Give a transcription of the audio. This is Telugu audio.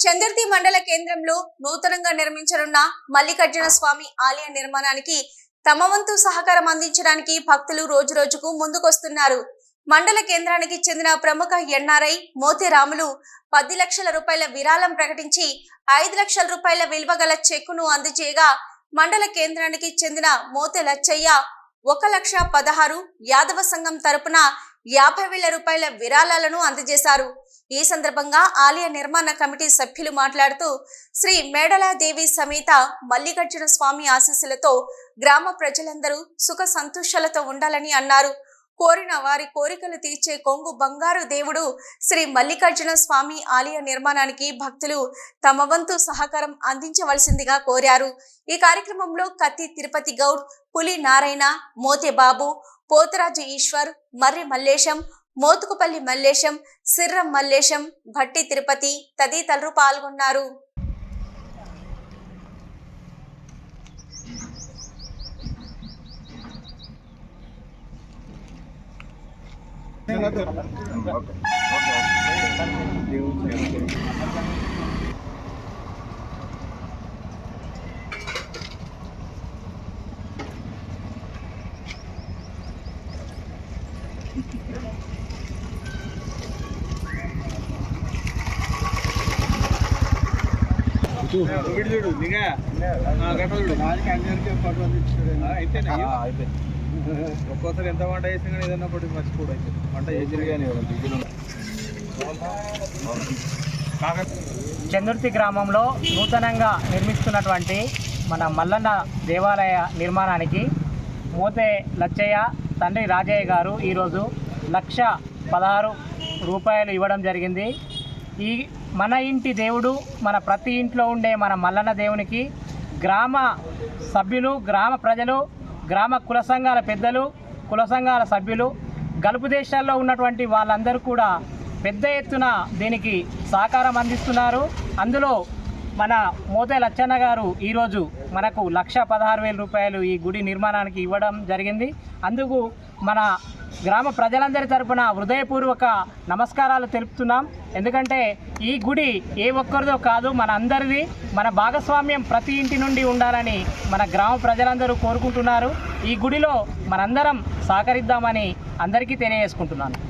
చందర్తి మండల కేంద్రంలో నూతనంగా నిర్మించనున్న మల్లికార్జున స్వామి ఆలయ నిర్మాణానికి తమ వంతు సహకారం అందించడానికి భక్తులు రోజు రోజుకు ముందుకొస్తున్నారు. మండల కేంద్రానికి చెందిన ప్రముఖ ఎన్ఆర్ఐ మోతి రాములు పది లక్షల రూపాయల విరాళం ప్రకటించి ఐదు లక్షల రూపాయల విలువ గల చెక్కును అందజేయగా మండల కేంద్రానికి చెందిన మోతే లచ్చయ్య ఒక లక్ష పదహారు యాదవ సంఘం తరపున యాభై వేల రూపాయల విరాళాలను అందజేశారు. ఈ సందర్భంగా ఆలయ నిర్మాణ కమిటీ సభ్యులు మాట్లాడుతూ శ్రీ మేడలాదేవి సమేత మల్లికార్జున స్వామి ఆశీస్సులతో గ్రామ ప్రజలందరూ సుఖ సంతోషాలతో ఉండాలని అన్నారు. కోరిన వారి కోరికలు తీర్చే కొంగు బంగారు దేవుడు శ్రీ మల్లికార్జున స్వామి ఆలయ నిర్మాణానికి భక్తులు తమ వంతు సహకారం అందించవలసిందిగా కోరారు. ఈ కార్యక్రమంలో కత్తి తిరుపతి గౌడ్ పులి నారాయణ మోతే బాబు పోతరాజు ఈశ్వర్ మర్రి మల్లేశం మోతుకుపల్లి మల్లేశం సిర్రం మల్లేశం భట్టి తిరుపతి తదితరులు పాల్గొన్నారు. వీడు చూడు దిగా ఒక్కోసారి ఎంత వంట చేసినా కానీ ఏదన్నా ఒకటి మర్చిపోడు అయితే. వంట చేసిన కానీ. చందుర్తి గ్రామంలో నూతనంగా నిర్మిస్తున్నటువంటి మన మల్లన్న దేవాలయ నిర్మాణానికి మోతే లచ్చయ్య తండ్రి రాజయ్య గారు ఈరోజు లక్ష పదహారు రూపాయలు ఇవ్వడం జరిగింది. ఈ మన ఇంటి దేవుడు మన ప్రతి ఇంట్లో ఉండే మన మల్లన్న దేవునికి గ్రామ సభ్యులు గ్రామ ప్రజలు గ్రామ కుల సంఘాల పెద్దలు కుల సంఘాల సభ్యులు గల్పు దేశాల్లో ఉన్నటువంటి వాళ్ళందరూ కూడా పెద్ద ఎత్తున దీనికి సహకారం అందిస్తున్నారు. అందులో మన మోతే లచ్చన్న గారు ఈరోజు మనకు లక్ష పదహారు వేల రూపాయలు ఈ గుడి నిర్మాణానికి ఇవ్వడం జరిగింది. అందుకు మన గ్రామ ప్రజలందరి తరపున హృదయపూర్వక నమస్కారాలు తెలుపుతున్నాం. ఎందుకంటే ఈ గుడి ఏ ఒక్కరిదో కాదు మన అందరిది. మన భాగస్వామ్యం ప్రతి ఇంటి నుండి ఉండాలని మన గ్రామ ప్రజలందరూ కోరుకుంటున్నారు. ఈ గుడిలో మనందరం సహకరిద్దామని అందరికీ తెలియజేసుకుంటున్నాను.